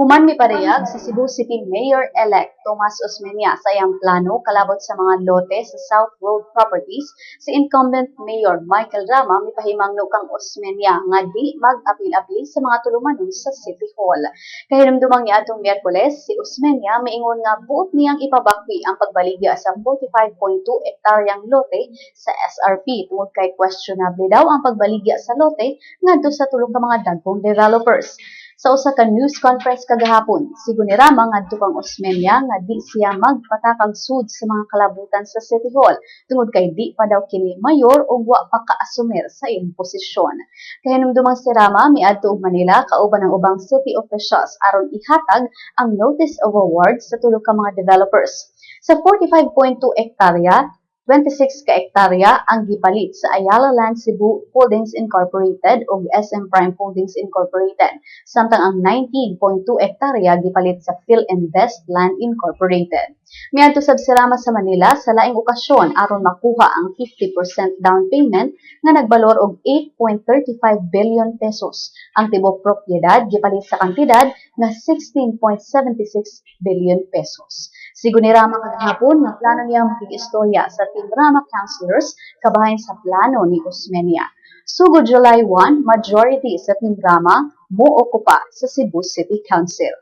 Human mi parehag si Cebu City Mayor-elect Tomas Osmeña sa iyang plano kalabot sa mga lote sa South Road Properties si incumbent Mayor Michael Rama mipahimang no kang Osmeña nga di mag-apil-apil sa mga tulumanon sa City Hall. Kahinumdumang niya atong Miyerkules, si Osmeña maingon nga buot niyang ipabakwi ang pagbaligya sa 45.2 hektaryang lote sa SRP tungod kay questionable daw ang pagbaligya sa lote ngadto sa tulong ka mga dagkong developers. Sa usa ka news conference kagahapon, sigunirama ngadto kang Osmeña nga di siya magpatakang sud sa mga kalabutan sa City Hall tungod kay di pa daw kini mayor o wa pa kaasumir sa iyang posisyon. Kahinumdumang si Rama miadto og Manila kauban ang ubang city officials aron ihatag ang notice of award sa tulo ka mga developers. Sa 45.2 hektarya, 26 ka hektarya ang gipalit sa Ayala Land Cebu Holdings Incorporated ug SM Prime Holdings Incorporated, samtang ang 19.2 hektarya gipalit sa PhilInvest Land Incorporated. Miadto sab si Rama sa Manila sa laing okasyon aron makuha ang 50% down payment nga nagbalor og 8.35 billion pesos. Ang tibok propiedad gipalit sa kantidad nga 16.76 billion pesos. Sigo ni Rama kagahapon nga plano niya makig-istorya sa Team Rama Councilors kabahin sa plano ni Osmeña. Sugo July 1, majority sa Team Rama mo okupa sa Cebu City Council.